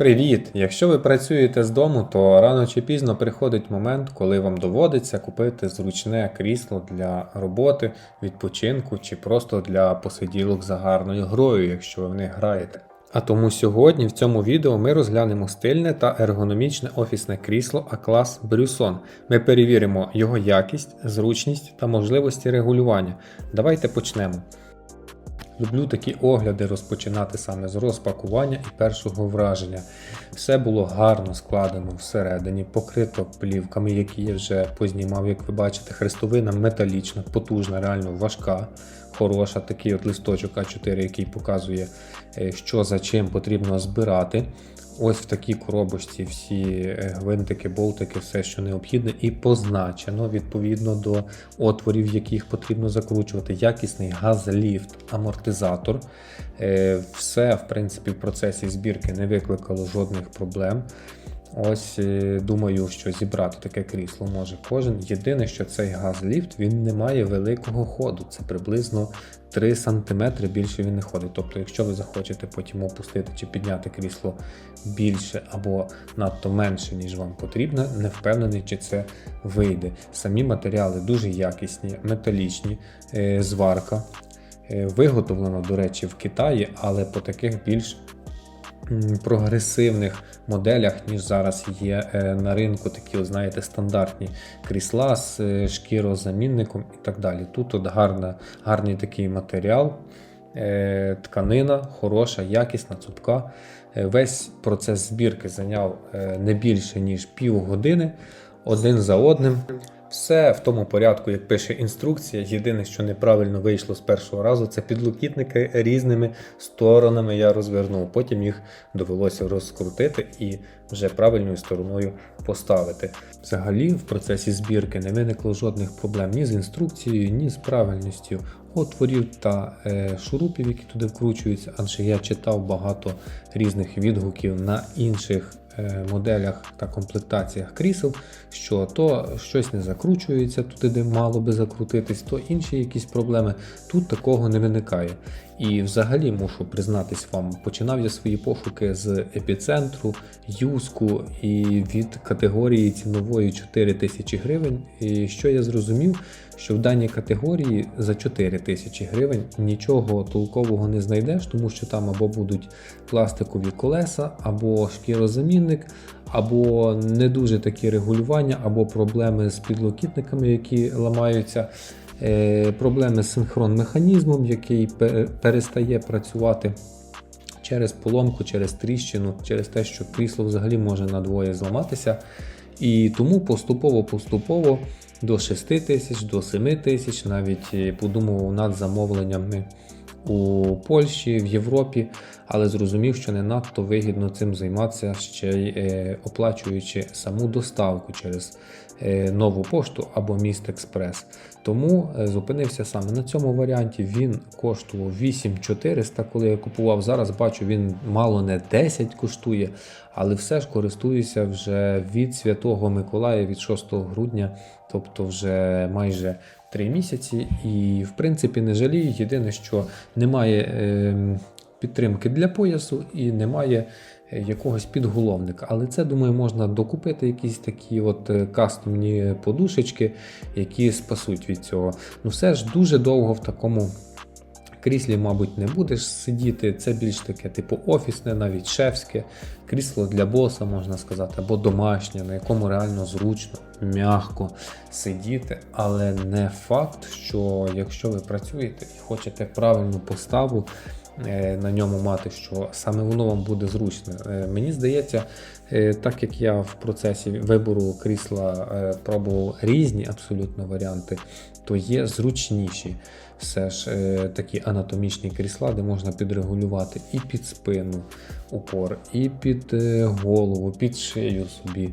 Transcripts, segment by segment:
Привіт! Якщо ви працюєте з дому, то рано чи пізно приходить момент, коли вам доводиться купити зручне крісло для роботи, відпочинку чи просто для посиділок за гарною грою, якщо ви в них граєте. А тому сьогодні в цьому відео ми розглянемо стильне та ергономічне офісне крісло А-клас Брюсон. Ми перевіримо його якість, зручність та можливості регулювання. Давайте почнемо. Люблю такі огляди розпочинати саме з розпакування і першого враження. Все було гарно складено всередині, покрито плівками, які я вже познімав, як ви бачите, хрестовина металічна, потужна, реально важка, хороша. Такий от листочок А4, який показує, е, що за чим потрібно збирати. Ось в такій коробочці всі е, гвинтики, болтики, все, що необхідне, і позначено відповідно до отворів, яких потрібно закручувати. Якісний газліфт, амортизатор. Е, Все, в принципі, в процесі збірки не викликало жодних проблем. Ось е, думаю, що зібрати таке крісло може кожен. Єдине, що цей газліфт він не має великого ходу. Це приблизно 3 см більше він не ходить. Тобто, якщо ви захочете потім опустити чи підняти крісло більше або надто менше, ніж вам потрібно, не впевнений, чи це вийде. Самі матеріали дуже якісні, металічні, е, зварка. Е, Виготовлено, до речі, в Китаї, але по таких більш прогресивних моделях, ніж зараз є е, на ринку, такі, знаєте, стандартні крісла з е, шкірозамінником і так далі. Тут от гарна, гарний такий матеріал, е, тканина хороша, якісна, цупка. Весь процес збірки зайняв не більше ніж півгодини один за одним. Все в тому порядку, як пише інструкція. Єдине, що неправильно вийшло з першого разу, це підлокітники різними сторонами я розвернув. Потім їх довелося розкрутити і вже правильною стороною поставити. Взагалі, в процесі збірки не виникло жодних проблем ні з інструкцією, ні з правильністю отворів та е, шурупів, які туди вкручуються, адже я читав багато різних відгуків на інших моделях та комплектаціях крісел, що то щось не закручується туди, де мало би закрутитись, то інші якісь проблеми. Тут такого не виникає. І взагалі мушу признатись вам, починав я свої пошуки з епіцентру, юску і від категорії цінової 4 тисячі гривень. І що я зрозумів, що в даній категорії за 4 тисячі гривень нічого толкового не знайдеш, тому що там або будуть пластикові колеса, або шкірозамінник, або не дуже такі регулювання, або проблеми з підлокітниками, які ламаються. Е, Проблеми з синхрон-механізмом, який перестає працювати через поломку, через тріщину, через те, що крісло взагалі може надвоє зламатися. І тому поступово-поступово до 6 тисяч, до 7 тисяч, навіть е, подумував над замовленнями у Польщі, в Європі, але зрозумів, що не надто вигідно цим займатися, ще й е, оплачуючи саму доставку через е, нову пошту або Міст Експрес. Тому е, зупинився саме на цьому варіанті. Він коштував 8400, коли я купував. Зараз бачу, він мало не 10 коштує, але все ж користуюся вже від Святого Миколая від 6 грудня, тобто вже майже 3 місяці. І в принципі не жалію. Єдине, що немає е, підтримки для поясу і немає е, якогось підголовника. Але це, думаю, можна докупити якісь такі от е, кастомні подушечки, які спасуть від цього. Ну все ж дуже довго в такому. Кріслі, мабуть, не будеш сидіти. Це більш таке, типу, офісне, навіть шефське, крісло для боса, можна сказати, або домашнє, на якому реально зручно, м'яко сидіти. Але не факт, що якщо ви працюєте і хочете правильну поставу е, на ньому мати, що саме воно вам буде зручне. Е, Мені здається, так як я в процесі вибору крісла е, пробував різні абсолютно варіанти, то є зручніші все ж е, такі анатомічні крісла, де можна підрегулювати і під спину упор, і під е, голову, під шию собі,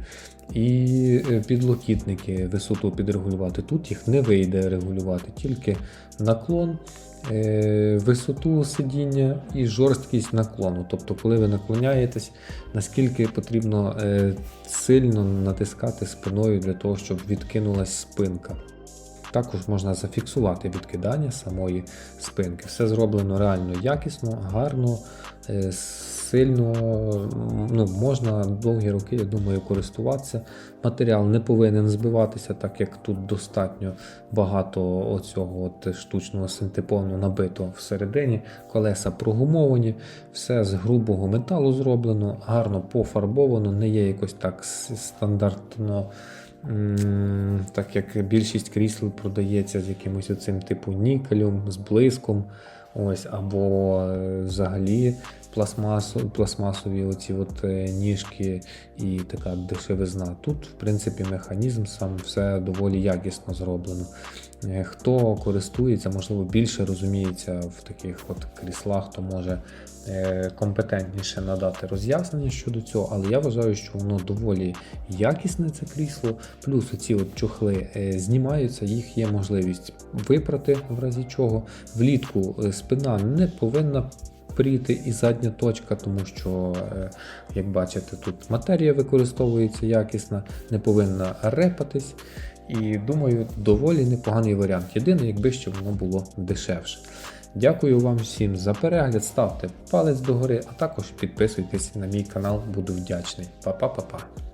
і е, підлокітники висоту підрегулювати. Тут їх не вийде регулювати, тільки наклон. е, Висоту сидіння і жорсткість наклону. Тобто, коли ви наклоняєтесь, наскільки потрібно е, сильно натискати спиною для того, щоб відкинулась спинка. Також можна зафіксувати відкидання самої спинки. Все зроблено реально якісно, гарно, е, сильно, ну, можна довгі роки, я думаю, користуватися. Матеріал не повинен збиватися, так як тут достатньо багато оцього от штучного синтепону набито всередині. Колеса прогумовані, все з грубого металу зроблено, гарно пофарбовано, не є якось так стандартно. Так як більшість крісел продається з якимось оцим типу нікелем, з блиском, ось, або е, взагалі пластмасу, пластмасові оці от е, ніжки і така дешевизна. Тут, в принципі, механізм сам все доволі якісно зроблено. Е, Хто користується, можливо, більше розуміється в таких от кріслах, то може компетентніше надати роз'яснення щодо цього, але я вважаю, що воно доволі якісне це крісло. Плюс оці от чохли знімаються, їх є можливість випрати в разі чого. Влітку е, спина не повинна пріти і задня точка, тому що, е, як бачите, тут матерія використовується якісна, не повинна репатись. І думаю, доволі непоганий варіант. Єдине, якби ще воно було дешевше. Дякую вам всім за перегляд. Ставте палець догори, а також підписуйтесь на мій канал, буду вдячний. Па-па-па-па.